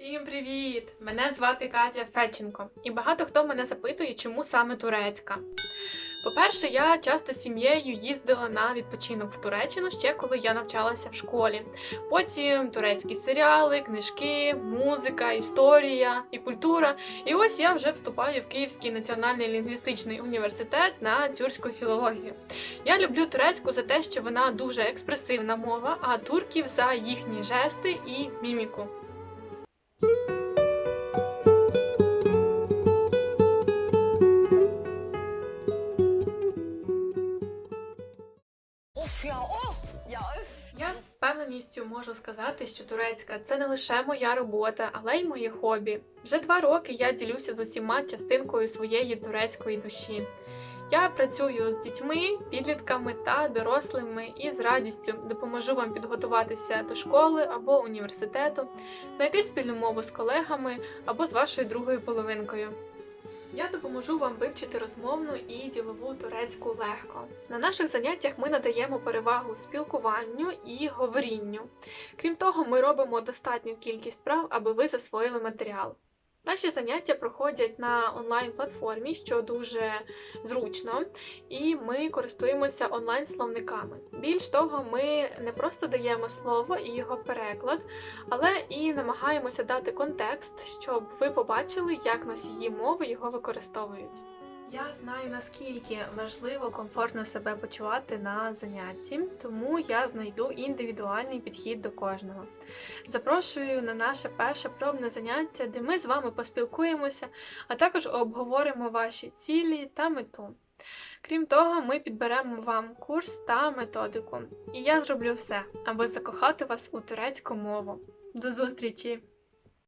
Всім привіт! Мене звати Катя Федченко, і багато хто мене запитує, чому саме турецька. По-перше, я часто з сім'єю їздила на відпочинок в Туреччину ще коли я навчалася в школі. Потім турецькі серіали, книжки, музика, історія і культура. І ось я вже вступаю в Київський національний лінгвістичний університет на тюркську філологію. Я люблю турецьку за те, що вона дуже експресивна мова, а турків за їхні жести і міміку. Öf! Я з впевненістю можу сказати, що турецька це не лише моя робота, але й моє хобі. Вже два роки я ділюся з усіма частинкою своєї турецької душі. Я працюю з дітьми, підлітками та дорослими і з радістю допоможу вам підготуватися до школи або університету, знайти спільну мову з колегами або з вашою другою половинкою. Я допоможу вам вивчити розмовну і ділову турецьку легко. На наших заняттях ми надаємо перевагу спілкуванню і говорінню. Крім того, ми робимо достатню кількість справ, аби ви засвоїли матеріал. Наші заняття проходять на онлайн-платформі, що дуже зручно, і ми користуємося онлайн-словниками. Більш того, ми не просто даємо слово і його переклад, але і намагаємося дати контекст, щоб ви побачили, як носії мови його використовують. Я знаю наскільки важливо комфортно себе почувати на занятті, тому я знайду індивідуальний підхід до кожного. Запрошую на наше перше пробне заняття, де ми з вами поспілкуємося, а також обговоримо ваші цілі та мету. Крім того, ми підберемо вам курс та методику, і я зроблю все, аби закохати вас у турецьку мову. До зустрічі!